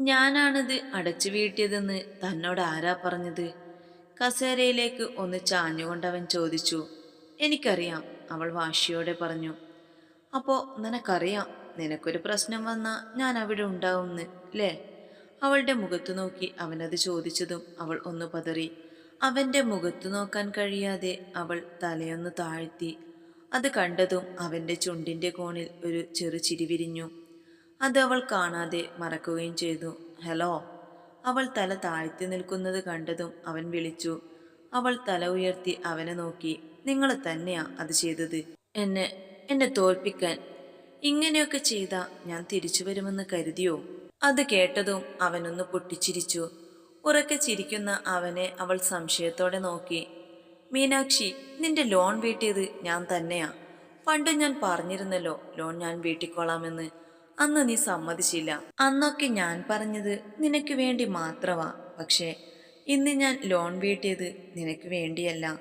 ഞാനാണിത് അടച്ചു വീട്ടിയതെന്ന് തന്നോട് ആരാ പറഞ്ഞത്? കസേരയിലേക്ക് ഒന്ന് ചാഞ്ഞുകൊണ്ടവൻ ചോദിച്ചു. എനിക്കറിയാം അവൾ വാശിയോടെ പറഞ്ഞു. അപ്പോ നിനക്കറിയാം നിനക്കൊരു പ്രശ്നം വന്നാൽ ഞാൻ അവിടെ ഉണ്ടാവുമെന്ന് അല്ലേ അവളുടെ മുഖത്തു നോക്കി അവനത് ചോദിച്ചതും അവൾ ഒന്ന് പതറി. അവന്റെ മുഖത്തു നോക്കാൻ കഴിയാതെ അവൾ തലയൊന്ന് താഴ്ത്തി. അത് കണ്ടതും അവന്റെ ചുണ്ടിന്റെ കോണിൽ ഒരു ചെറു ചിരി വിരിഞ്ഞു. അത് അവൾ കാണാതെ മറക്കുകയും ചെയ്തു. ഹലോ. അവൾ തല താഴ്ത്തി നിൽക്കുന്നത് കണ്ടതും അവൻ വിളിച്ചു. അവൾ തല ഉയർത്തി അവനെ നോക്കി. നിങ്ങൾ തന്നെയാ അത് ചെയ്തത്. എന്നെ എന്നെ തോൽപ്പിക്കാൻ. ഇങ്ങനെയൊക്കെ ചെയ്ത ഞാൻ തിരിച്ചു വരുമെന്ന് കരുതിയോ? അത് കേട്ടതും അവനൊന്ന് പൊട്ടിച്ചിരിച്ചു. ഉറക്കെ ചിരിക്കുന്ന അവനെ അവൾ സംശയത്തോടെ നോക്കി. മീനാക്ഷി നിന്റെ ലോൺ വീട്ടിയത് ഞാൻ തന്നെയാ. പണ്ട് ഞാൻ പറഞ്ഞിരുന്നല്ലോ ലോൺ ഞാൻ വീട്ടിക്കോളാമെന്ന് അന്ന് നീ സമ്മതിച്ചില്ല. അന്നൊക്കെ ഞാൻ പറഞ്ഞത് നിനക്ക് വേണ്ടി മാത്രമാ. പക്ഷേ ഇന്ന് ഞാൻ ലോൺ വീട്ടിയത് നിനക്ക് വേണ്ടിയല്ല.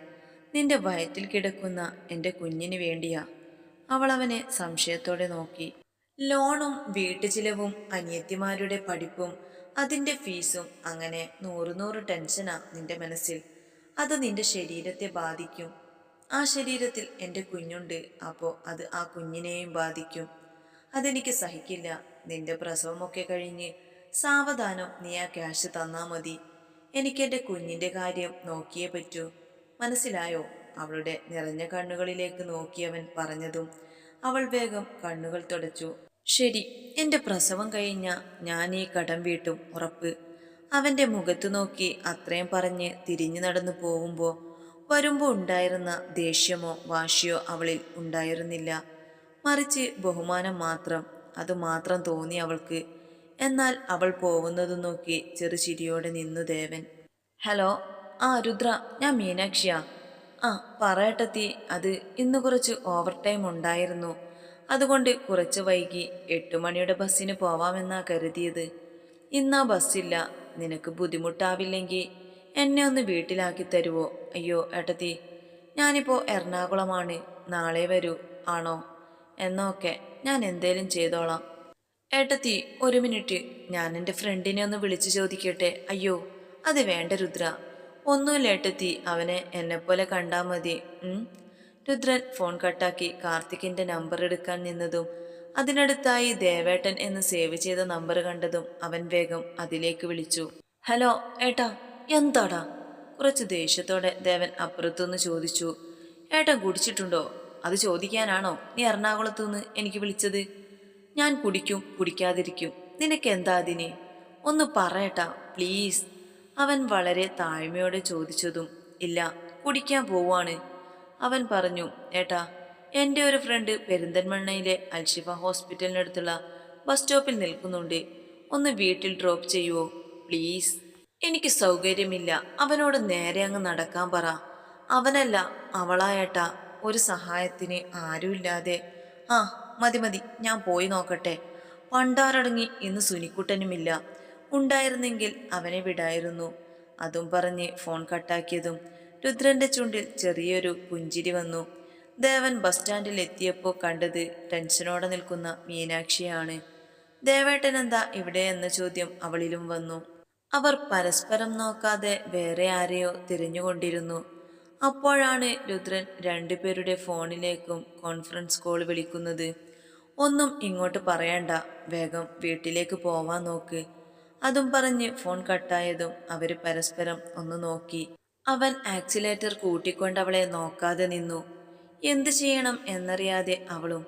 നിന്റെ വയറ്റിൽ കിടക്കുന്ന എന്റെ കുഞ്ഞിന് വേണ്ടിയാ. അവൾ അവനെ സംശയത്തോടെ നോക്കി. ലോണും വീട്ടുചിലവും അനിയത്തിമാരുടെ പഠിപ്പും അതിന്റെ ഫീസും അങ്ങനെ നൂറ് നൂറ് ടെൻഷനാ നിന്റെ മനസ്സിൽ. അത് നിന്റെ ശരീരത്തെ ബാധിക്കും. ആ ശരീരത്തിൽ എന്റെ കുഞ്ഞുണ്ട്. അപ്പോൾ അത് ആ കുഞ്ഞിനെയും ബാധിക്കും. അതെനിക്ക് സഹിക്കില്ല. നിന്റെ പ്രസവമൊക്കെ കഴിഞ്ഞ് സാവധാനം നീ ആ ക്യാഷ് തന്നാ മതി. എനിക്കെന്റെ കുഞ്ഞിന്റെ കാര്യം നോക്കിയേ പറ്റൂ. മനസ്സിലായോ? അവളുടെ നിറഞ്ഞ കണ്ണുകളിലേക്ക് നോക്കിയവൻ പറഞ്ഞതും അവൾ വേഗം കണ്ണുകൾ തുടച്ചു. ശരി എന്റെ പ്രസവം കഴിഞ്ഞ ഞാൻ ഈ കടം വീട്ടും ഉറപ്പ്. അവന്റെ മുഖത്ത് നോക്കി അത്രയും പറഞ്ഞ് തിരിഞ്ഞു നടന്നു പോകുമ്പോൾ വരുമ്പോൾ ഉണ്ടായിരുന്ന ദേഷ്യമോ വാശിയോ അവളിൽ ഉണ്ടായിരുന്നില്ല. മറിച്ച് ബഹുമാനം മാത്രം അത് മാത്രം തോന്നി അവൾക്ക്. എന്നാൽ അവൾ പോകുന്നത് നോക്കി ചെറുചിരിയോടെ നിന്നു ദേവൻ. ഹലോ ആ രുദ്ര ഞാൻ മീനാക്ഷിയാ. ആ പറയട്ടെത്തി അത് ഇന്ന് കുറച്ച് ഓവർ ടൈം ഉണ്ടായിരുന്നു. അതുകൊണ്ട് കുറച്ച് വൈകി എട്ട് മണിയുടെ ബസ്സിന് പോവാമെന്നാ കരുതിയത്. ഇന്നാ ബസ്സില്ല നിനക്ക് ബുദ്ധിമുട്ടാവില്ലെങ്കിൽ എന്നെ ഒന്ന് വീട്ടിലാക്കി തരുവോ? അയ്യോ ഏട്ടത്തി ഞാനിപ്പോൾ എറണാകുളമാണ്. നാളെ വരൂ ആണോ? എന്നൊക്കെ ഞാൻ എന്തേലും ചെയ്തോളാം. ഏട്ടത്തി ഒരു മിനിറ്റ്. ഞാൻ എന്റെ ഫ്രണ്ടിനെ ഒന്ന് വിളിച്ചു ചോദിക്കട്ടെ? അയ്യോ അത് വേണ്ട രുദ്ര. ഒന്നുമില്ല ഏട്ടത്തി അവനെ എന്നെപ്പോലെ കണ്ടാൽ മതി. രുദ്രൻ ഫോൺ കട്ടാക്കി കാർത്തിക്കിന്റെ നമ്പർ എടുക്കാൻ നിന്നതും അതിനടുത്തായി ദേവേട്ടൻ എന്ന് സേവ് ചെയ്ത നമ്പർ കണ്ടതും അവൻ വേഗം അതിലേക്ക് വിളിച്ചു. ഹലോ ഏട്ടാ എന്താടാ? കുറച്ച് ദേഷ്യത്തോടെ ദേവൻ അപ്പുറത്തുനിന്ന് ചോദിച്ചു. ഏട്ടൻ കുടിച്ചിട്ടുണ്ടോ? അത് ചോദിക്കാനാണോ നീ എറണാകുളത്തു നിന്ന് എനിക്ക് വിളിച്ചത്? ഞാൻ കുടിക്കും കുടിക്കാതിരിക്കും. നിനക്ക് എന്താ അതിനെ? ഒന്ന് പറയട്ടാ പ്ലീസ്. അവൻ വളരെ താഴ്മയോടെ ചോദിച്ചതും ഇല്ല കുടിക്കാൻ പോവാണ് അവൻ പറഞ്ഞു ഏട്ടാ എന്റെ ഒരു ഫ്രണ്ട് പെരിന്തൽമണ്ണയിലെ അൽഷിഫ ഹോസ്പിറ്റലിനടുത്തുള്ള ബസ് സ്റ്റോപ്പിൽ നിൽക്കുന്നുണ്ട്. ഒന്ന് വീട്ടിൽ ഡ്രോപ്പ് ചെയ്യുവോ? പ്ലീസ്. എനിക്ക് സൗകര്യമില്ല. അവനോട് നേരെ അങ്ങ് നടക്കാൻ പറ. അവനല്ല അവളായേട്ടാ ഒരു സഹായത്തിന് ആരുമില്ലാതെ. ആ മതി മതി ഞാൻ പോയി നോക്കട്ടെ. പണ്ടാറടങ്ങി ഇന്ന് സുനിക്കുട്ടനുമില്ല. ഉണ്ടായിരുന്നെങ്കിൽ അവനെ വിടായിരുന്നു. അതും പറഞ്ഞ് ഫോൺ കട്ടാക്കിയതും രുദ്രന്റെ ചുണ്ടിൽ ചെറിയൊരു പുഞ്ചിരി വന്നു. ദേവൻ ബസ് സ്റ്റാൻഡിൽ എത്തിയപ്പോൾ കണ്ടത് ടെൻഷനോടെ നിൽക്കുന്ന മീനാക്ഷിയാണ്. ദേവേട്ടൻ എന്താ ഇവിടെ എന്ന ചോദ്യം അവളിലും വന്നു. അവർ പരസ്പരം നോക്കാതെ വേറെ ആരെയോ തിരഞ്ഞുകൊണ്ടിരുന്നു. അപ്പോഴാണ് രുദ്രൻ രണ്ടുപേരുടെ ഫോണിലേക്കും കോൺഫറൻസ് കോൾ വിളിക്കുന്നത്. ഒന്നും ഇങ്ങോട്ട് പറയണ്ട. വേഗം വീട്ടിലേക്ക് പോവാൻ നോക്ക്. അതും പറഞ്ഞ് ഫോൺ കട്ടായതും അവർ പരസ്പരം ഒന്ന് നോക്കി. അവൻ ആക്സിലേറ്റർ കൂട്ടിക്കൊണ്ട് അവളെ നോക്കാതെ നിന്നു. എന്ത് ചെയ്യണം എന്നറിയാതെ അവളും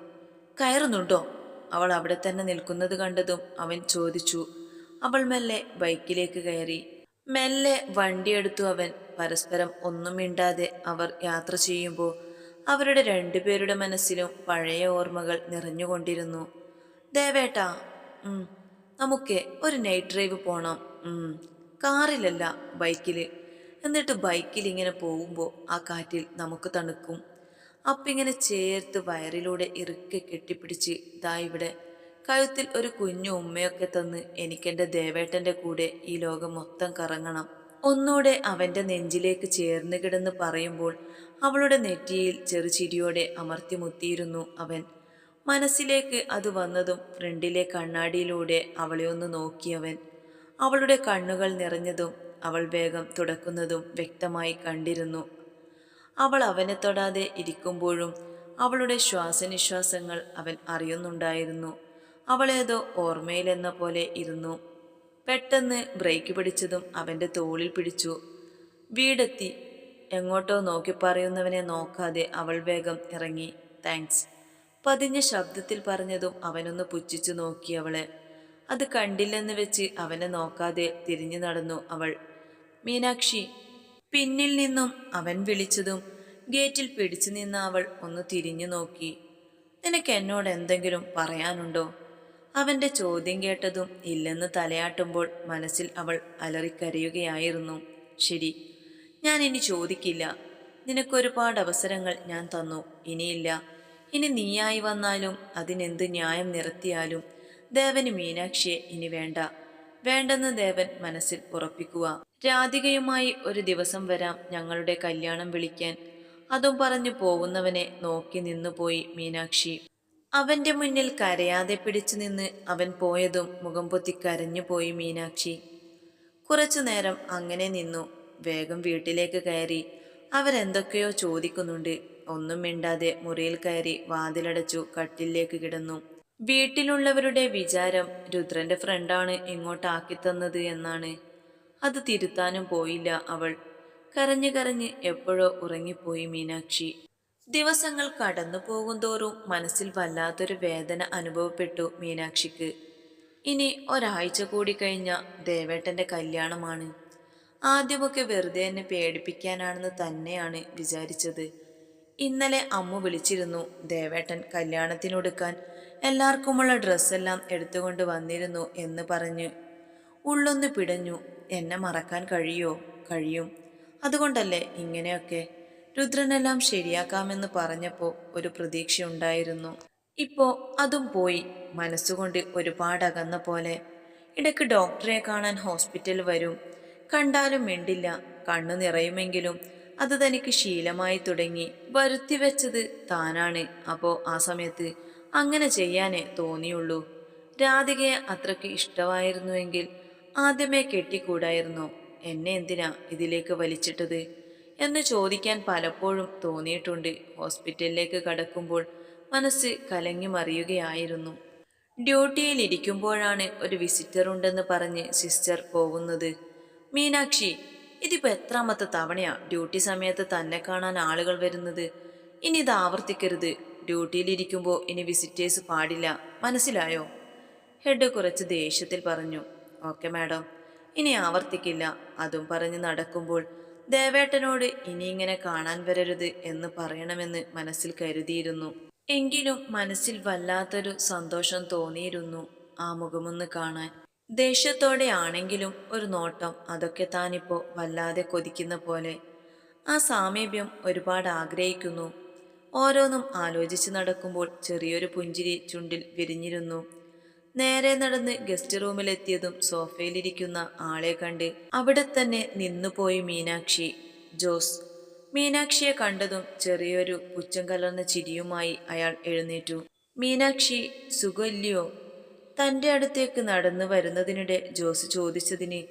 കയറുന്നുണ്ടോ? അവൾ അവിടെ തന്നെ നിൽക്കുന്നത് കണ്ടതും അവൻ ചോദിച്ചു. അവൾ മെല്ലെ ബൈക്കിലേക്ക് കയറി. മെല്ലെ വണ്ടിയെടുത്തു അവൻ. പരസ്പരം ഒന്നും മിണ്ടാതെ അവർ യാത്ര ചെയ്യുമ്പോൾ അവരുടെ രണ്ടുപേരുടെ മനസ്സിലും പഴയ ഓർമ്മകൾ നിറഞ്ഞുകൊണ്ടിരുന്നു. ദേവേട്ട നമുക്ക് ഒരു നൈറ്റ് ഡ്രൈവ് പോണം. കാറിലല്ല ബൈക്കിൽ എന്നിട്ട് ബൈക്കിൽ ഇങ്ങനെ പോകുമ്പോൾ ആ കാറ്റിൽ നമുക്ക് തണുക്കും. അപ്പിങ്ങനെ ചേർത്ത് വയറിലൂടെ ഇറുക്കെ കെട്ടിപ്പിടിച്ച് ഇതാ ഇവിടെ. കഴുത്തിൽ ഒരു കുഞ്ഞു ഉമ്മയൊക്കെ തന്ന് എനിക്കെന്റെ ദേവേട്ടന്റെ കൂടെ ഈ ലോകം മൊത്തം കറങ്ങണം. ഒന്നൂടെ അവന്റെ നെഞ്ചിലേക്ക് ചേർന്ന് കിടന്ന് പറയുമ്പോൾ അവളുടെ നെറ്റിയിൽ ചെറുചിരിയോടെ അമർത്തി മുത്തിയിരുന്നു അവൻ. മനസ്സിലേക്ക് അത് വന്നതും ഫ്രണ്ടിലെ കണ്ണാടിയിലൂടെ അവളെ ഒന്ന് നോക്കിയവൻ. അവളുടെ കണ്ണുകൾ നിറഞ്ഞതും അവൾ വേഗം തുടക്കുന്നതും വ്യക്തമായി കണ്ടിരുന്നു. അവൾ അവനെ തൊടാതെ ഇരിക്കുമ്പോഴും അവളുടെ ശ്വാസനിശ്വാസങ്ങൾ അവൻ അറിയുന്നുണ്ടായിരുന്നു. അവളേതോ ഓർമ്മയിലെന്ന പോലെ ഇരുന്നു. പെട്ടെന്ന് ബ്രേക്ക് പിടിച്ചതും അവന്റെ തോളിൽ പിടിച്ചു. വീടെത്തി. എങ്ങോട്ടോ നോക്കി പറയുന്നവനെ നോക്കാതെ അവൾ വേഗം ഇറങ്ങി. താങ്ക്സ്. പതിഞ്ഞ ശബ്ദത്തിൽ പറഞ്ഞതും അവനൊന്ന് പുച്ഛിച്ചു നോക്കി അവളെ. അത് കണ്ടില്ലെന്ന് വെച്ച് അവനെ നോക്കാതെ തിരിഞ്ഞു നടന്നു അവൾ. മീനാക്ഷി. പിന്നിൽ നിന്നും അവൻ വിളിച്ചതും ഗേറ്റിൽ പിടിച്ചു നിന്ന അവൾ ഒന്ന് തിരിഞ്ഞു നോക്കി. നിനക്ക് എന്നോട് എന്തെങ്കിലും പറയാനുണ്ടോ? അവന്റെ ചോദ്യം കേട്ടതും ഇല്ലെന്ന് തലയാട്ടുമ്പോൾ മനസ്സിൽ അവൾ അലറിക്കരയുകയായിരുന്നു. ശരി ഞാൻ ഇനി ചോദിക്കില്ല. നിനക്കൊരുപാട് അവസരങ്ങൾ ഞാൻ തന്നു. ഇനിയില്ല. ഇനി നീയായി വന്നാലും അതിനെന്ത് ന്യായം നിരത്തിയാലും ദേവന് മീനാക്ഷിയെ ഇനി വേണ്ട. വേണ്ടെന്ന് ദേവൻ മനസ്സിൽ ഉറപ്പിക്കുക. രാധികയുമായി ഒരു ദിവസം വരാം ഞങ്ങളുടെ കല്യാണം വിളിക്കാൻ. അതും പറഞ്ഞു പോകുന്നവനെ നോക്കി നിന്നുപോയി മീനാക്ഷി. അവന്റെ മുന്നിൽ കരയാതെ പിടിച്ചു നിന്ന് അവൻ പോയതും മുഖം പൊത്തി കരഞ്ഞുപോയി മീനാക്ഷി. കുറച്ചു നേരം അങ്ങനെ നിന്നു. വേഗം വീട്ടിലേക്ക് കയറി. അവരെന്തൊക്കെയോ ചോദിക്കുന്നുണ്ട്. ഒന്നും മിണ്ടാതെ മുറിയിൽ കയറി വാതിലടച്ചു കട്ടിലേക്ക് കിടന്നു. വീട്ടിലുള്ളവരുടെ വിചാരം രുദ്രന്റെ ഫ്രണ്ടാണ് ഇങ്ങോട്ടാക്കി തന്നത് എന്നാണ്. അത് തിരുത്താനും പോയില്ല അവൾ. കരഞ്ഞു കരഞ്ഞ് എപ്പോഴോ ഉറങ്ങിപ്പോയി മീനാക്ഷി. ദിവസങ്ങൾ കടന്നു പോകുന്തോറും മനസ്സിൽ വല്ലാത്തൊരു വേദന അനുഭവപ്പെട്ടു മീനാക്ഷിക്ക്. ഇനി ഒരാഴ്ച കൂടി കഴിഞ്ഞ ദേവേട്ടന്റെ കല്യാണമാണ്. ആദ്യമൊക്കെ വെറുതെ എന്നെ പേടിപ്പിക്കാനാണെന്ന് തന്നെയാണ് വിചാരിച്ചത്. ഇന്നലെ അമ്മ വിളിച്ചിരുന്നു ദേവേട്ടൻ കല്യാണത്തിനൊടുക്കാൻ എല്ലാവർക്കുമുള്ള ഡ്രസ്സെല്ലാം എടുത്തുകൊണ്ട് വന്നിരുന്നു എന്ന് പറഞ്ഞ്. ഉള്ളൊന്ന് പിടഞ്ഞു. എന്നെ മറക്കാൻ കഴിയോ? കഴിയും. അതുകൊണ്ടല്ലേ ഇങ്ങനെയൊക്കെ രുദ്രനെല്ലാം ശരിയാക്കാമെന്ന് പറഞ്ഞപ്പോൾ ഒരു പ്രതീക്ഷയുണ്ടായിരുന്നു. ഇപ്പോ അതും പോയി. മനസ്സുകൊണ്ട് ഒരുപാട് അകന്ന പോലെ. ഇടയ്ക്ക് ഡോക്ടറെ കാണാൻ ഹോസ്പിറ്റൽ വരും. കണ്ടാലും മിണ്ടില്ല. കണ്ണു നിറയുമെങ്കിലും അത് തനിക്ക് ശീലമായി തുടങ്ങി. വരുത്തി വെച്ചത് താനാണ്. അപ്പോ ആ സമയത്ത് അങ്ങനെ ചെയ്യാനേ തോന്നിയുള്ളൂ. രാധികയെ അത്രയ്ക്ക് ഇഷ്ടമായിരുന്നുവെങ്കിൽ ആദ്യമേ കെട്ടിക്കൂടായിരുന്നു? എന്നെ എന്തിനാ ഇതിലേക്ക് വലിച്ചിട്ടത്? എന്ന് ചോദിക്കാൻ പലപ്പോഴും തോന്നിയിട്ടുണ്ട്. ഹോസ്പിറ്റലിലേക്ക് കടക്കുമ്പോൾ മനസ്സ് കലങ്ങി മറിയുകയായിരുന്നു. ഡ്യൂട്ടിയിൽ ഇരിക്കുമ്പോഴാണ് ഒരു വിസിറ്റർ ഉണ്ടെന്ന് പറഞ്ഞ് സിസ്റ്റർ പോകുന്നത്. മീനാക്ഷി ഇതിപ്പോൾ എത്രാമത്തെ തവണയാ ഡ്യൂട്ടി സമയത്ത് തന്നെ കാണാൻ ആളുകൾ വരുന്നത്? ഇനി ഇത് ആവർത്തിക്കരുത്. ഡ്യൂട്ടിയിലിരിക്കുമ്പോൾ ഇനി വിസിറ്റേഴ്സ് പാടില്ല. മനസ്സിലായോ? ഹെഡ് കുറച്ച് ദേഷ്യത്തിൽ പറഞ്ഞു. Okay madam. ഇനി ആവർത്തിക്കില്ല. അതും പറഞ്ഞ് നടക്കുമ്പോൾ ദേവേട്ടനോട് ഇനി ഇങ്ങനെ കാണാൻ വരരുത് എന്ന് പറയണമെന്ന് മനസ്സിൽ കരുതിയിരുന്നു. എങ്കിലും മനസ്സിൽ വല്ലാത്തൊരു സന്തോഷം തോന്നിയിരുന്നു ആ മുഖമൊന്ന് കാണാൻ. ദേഷ്യത്തോടെ ആണെങ്കിലും ഒരു നോട്ടം അതൊക്കെ താനിപ്പോ വല്ലാതെ കൊതിക്കുന്ന പോലെ. ആ സാമീപ്യം ഒരുപാട് ആഗ്രഹിക്കുന്നു. ഓരോന്നും ആലോചിച്ച് നടക്കുമ്പോൾ ചെറിയൊരു പുഞ്ചിരി ചുണ്ടിൽ വിരിഞ്ഞിരുന്നു. നേരെ നടന്ന് ഗസ്റ്റ് റൂമിലെത്തിയതും സോഫയിലിരിക്കുന്ന ആളെ കണ്ട് അവിടെ തന്നെ നിന്നുപോയി മീനാക്ഷി. ജോസ്. മീനാക്ഷിയെ കണ്ടതും ചെറിയൊരു പുച്ഛം കലർന്ന ചിരിയുമായി അയാൾ എഴുന്നേറ്റു. മീനാക്ഷി സുഖല്യോ തന്റെ അടുത്തേക്ക് നടന്നു വരുന്നതിനിടെ ജോസ് ചോദിച്ചതിന്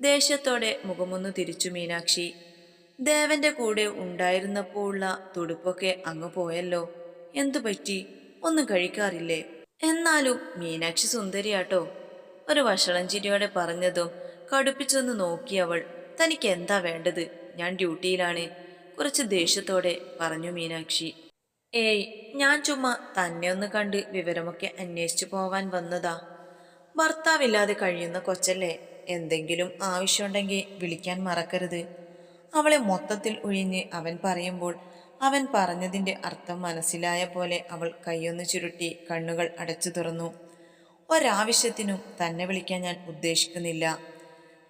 ദേഷ്യത്തോടെ മുഖമൊന്ന് തിരിച്ചു മീനാക്ഷി. ദേവന്റെ കൂടെ ഉണ്ടായിരുന്നപ്പോൾ ഉള്ള തുടുപ്പൊക്കെ അങ്ങ് പോയല്ലോ. എന്തു പറ്റി ഒന്നും കഴിക്കാറില്ലേ? എന്നാലും മീനാക്ഷി സുന്ദരിയാട്ടോ. ഒരു വഷളം ചിരിയോടെ പറഞ്ഞതും കടുപ്പിച്ചൊന്ന് നോക്കി അവൾ തനിക്ക് എന്താ വേണ്ടത്? ഞാൻ ഡ്യൂട്ടിയിലാണ് കുറച്ച് ദേഷ്യത്തോടെ പറഞ്ഞു മീനാക്ഷി. ഏയ് ഞാൻ ചുമ്മാ തന്നെ ഒന്ന് കണ്ട് വിവരമൊക്കെ അന്വേഷിച്ചു പോവാൻ വന്നതാ. ഭർത്താവില്ലാതെ കഴിയുന്ന കൊച്ചല്ലേ? എന്തെങ്കിലും ആവശ്യമുണ്ടെങ്കിൽ വിളിക്കാൻ മറക്കരുത്. അവളെ മൊത്തത്തിൽ ഒഴിഞ്ഞ് അവൻ പറയുമ്പോൾ അവൻ പറഞ്ഞതിന്റെ അർത്ഥം മനസ്സിലായ പോലെ അവൾ കൈയൊന്ന് ചുരുട്ടി കണ്ണുകൾ അടച്ചു തുറന്നു. ഒരാവശ്യത്തിനും തന്നെ വിളിക്കാൻ ഞാൻ ഉദ്ദേശിക്കുന്നില്ല.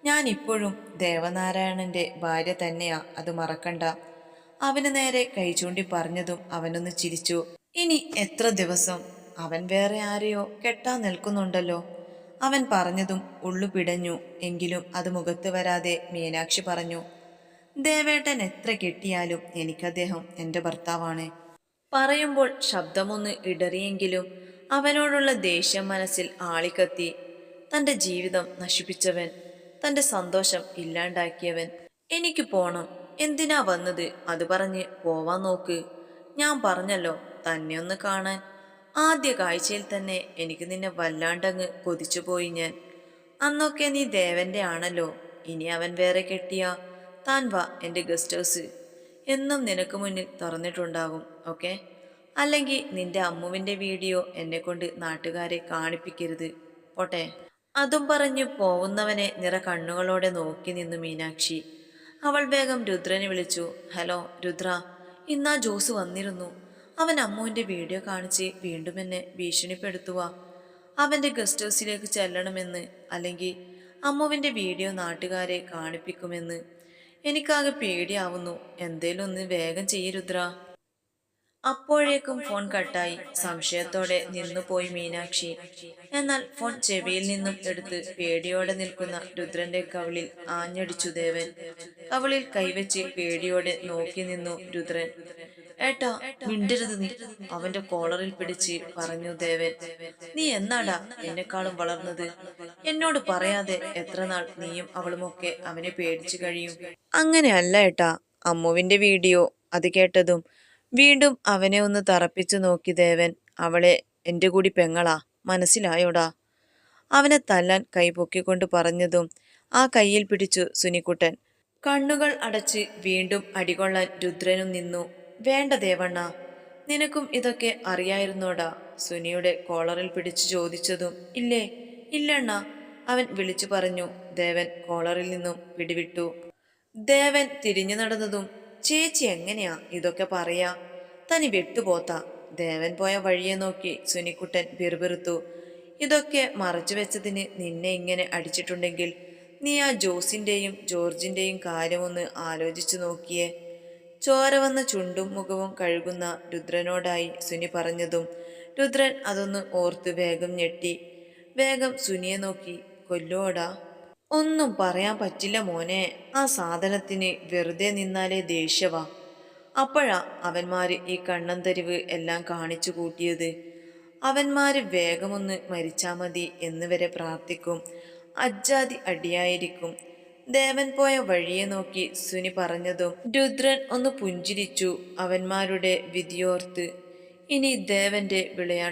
ഞാൻ ഇപ്പോഴും ദേവനാരായണന്റെ ഭാര്യ തന്നെയാ അത് മറക്കണ്ട അവന് നേരെ കൈ ചൂണ്ടി പറഞ്ഞതും അവനൊന്ന് ചിരിച്ചു. ഇനി എത്ര ദിവസം? അവൻ വേറെ ആരെയോ കെട്ടാൻ നിൽക്കുന്നുണ്ടല്ലോ അവൻ പറഞ്ഞതും ഉള്ളു പിടഞ്ഞു. എങ്കിലും അത് മുഖത്ത് വരാതെ മീനാക്ഷി പറഞ്ഞു. ദേവേട്ടൻ എത്ര കെട്ടിയാലും എനിക്കദ്ദേഹം എന്റെ ഭർത്താവാണ്. പറയുമ്പോൾ ശബ്ദമൊന്ന് ഇടറിയെങ്കിലും അവനോടുള്ള ദേഷ്യം മനസ്സിൽ ആളിക്കത്തി. തന്റെ ജീവിതം നശിപ്പിച്ചവൻ തന്റെ സന്തോഷം ഇല്ലാണ്ടാക്കിയവൻ. എനിക്ക് പോണം എന്തിനാ വന്നത്? അത് പറഞ്ഞ് പോവാൻ നോക്ക്. ഞാൻ പറഞ്ഞല്ലോ തന്നെ ഒന്ന് കാണാൻ. ആദ്യ കാഴ്ചയിൽ തന്നെ എനിക്ക് നിന്നെ വല്ലാണ്ടങ്ങ് കൊതിച്ചുപോയി ഞാൻ. അന്നൊക്കെ നീ ദേവന്റെ ആണല്ലോ ഇനി അവൻ വേറെ കെട്ടിയ? താൻ വാ എന്റെ ഗസ്റ്റ് ഹൗസ് എന്നും നിനക്ക് മുന്നിൽ തുറന്നിട്ടുണ്ടാകും ഓക്കെ? അല്ലെങ്കിൽ നിന്റെ അമ്മുവിന്റെ വീഡിയോ എന്നെ കൊണ്ട് നാട്ടുകാരെ കാണിപ്പിക്കരുത് പോട്ടെ? അതും പറഞ്ഞു പോകുന്നവനെ നിറ കണ്ണുകളോടെ നോക്കി നിന്നു മീനാക്ഷി. അവൾ വേഗം രുദ്രനെ വിളിച്ചു ഹലോ രുദ്ര ഇന്നാ ജോസ് വന്നിരുന്നു. അവൻ അമ്മുവിന്റെ വീഡിയോ കാണിച്ച് വീണ്ടും എന്നെ ഭീഷണിപ്പെടുത്തുക അവന്റെ ഗസ്റ്റ് ഹൗസിലേക്ക് ചെല്ലണമെന്ന് അല്ലെങ്കിൽ അമ്മുവിന്റെ വീഡിയോ നാട്ടുകാരെ കാണിപ്പിക്കുമെന്ന് എനിക്കാകെ പേടിയാവുന്നു. എന്തേലും ഒന്ന് വേഗം ചെയ്യരുദ്ര അപ്പോഴേക്കും ഫോൺ കട്ടായി. സംശയത്തോടെ നിന്നുപോയി മീനാക്ഷി. എന്നാൽ ഫോൺ ചെവിയിൽ നിന്നും എടുത്ത് പേടിയോടെ നിൽക്കുന്ന രുദ്രന്റെ കവിളിൽ ആഞ്ഞടിച്ചു ദേവൻ. കവിളിൽ കൈവച്ച് പേടിയോടെ നോക്കി നിന്നു രുദ്രൻ. ഏട്ടാ മിണ്ടരുത് നീ. അവന്റെ കോളറിൽ പിടിച്ച് പറഞ്ഞു ദേവൻ നീ എന്നാടാ എന്നെക്കാളും വളർന്നത്? എന്നോട് പറയാതെ എത്ര നാൾ നീയും അവളുമൊക്കെ അവനെ പേടിച്ചു കഴിയും? അങ്ങനെ അല്ല ഏട്ടാ അമ്മുവിന്റെ വീഡിയോ അത് കേട്ടതും വീണ്ടും അവനെ ഒന്ന് തറപ്പിച്ചു നോക്കി ദേവൻ. അവളെ എന്റെ കൂടി പെങ്ങളാ മനസ്സിലായോടാ? അവനെ തല്ലാൻ കൈപൊക്കിക്കൊണ്ട് പറഞ്ഞതും ആ കയ്യിൽ പിടിച്ചു സുനിക്കുട്ടൻ. കണ്ണുകൾ അടച്ച് വീണ്ടും അടികൊള്ളാൻ രുദ്രനും നിന്നു. വേണ്ട ദേവണ്ണ നിനക്കും ഇതൊക്കെ അറിയായിരുന്നോടാ. സുനിയുടെ കോളറിൽ പിടിച്ചു ചോദിച്ചതും ഇല്ലേ ഇല്ലണ്ണ അവൻ വിളിച്ചു പറഞ്ഞു. ദേവൻ കോളറിൽ നിന്നും പിടിവിട്ടു ദേവൻ തിരിഞ്ഞു നടന്നതും ചേച്ചി എങ്ങനെയാ ഇതൊക്കെ പറയാ? തനി വെട്ടുപോത്ത. ദേവൻ പോയ വഴിയെ നോക്കി സുനിക്കുട്ടൻ പിറുപിറുത്തു ഇതൊക്കെ മറച്ചു വെച്ചതിന് നിന്നെ ഇങ്ങനെ അടിച്ചിട്ടുണ്ടെങ്കിൽ നീ ആ ജോസിന്റെയും ജോർജിന്റെയും കാര്യമൊന്ന് ആലോചിച്ചു നോക്കിയേ. ചോര വന്ന ചുണ്ടും മുഖവും കഴുകുന്ന രുദ്രനോടായി സുനി പറഞ്ഞതും രുദ്രൻ അതൊന്ന് ഓർത്ത് വേഗം ഞെട്ടി. വേഗം സുനിയെ നോക്കി കൊല്ലോടാ ഒന്നും പറയാൻ പറ്റില്ല മോനെ ആ സാധനത്തിന് വെറുതെ നിന്നാലേ ദേഷ്യവാ അപ്പോഴാ അവന്മാര് ഈ കണ്ണന്തരിവ് എല്ലാം കാണിച്ചു കൂട്ടിയത്. അവന്മാര് വേഗമൊന്ന് മരിച്ചാ മതി എന്ന് വരെ പ്രാർത്ഥിക്കും. അജ്ജാതി അടിയായിരിക്കും ദേവൻ പോയ വഴിയെ നോക്കി സുനി പറഞ്ഞതും രുദ്രൻ ഒന്ന് പുഞ്ചിരിച്ചു അവന്മാരുടെ വിധിയോർത്ത്. ഇനി ദേവന്റെ വിളയാട്ട്.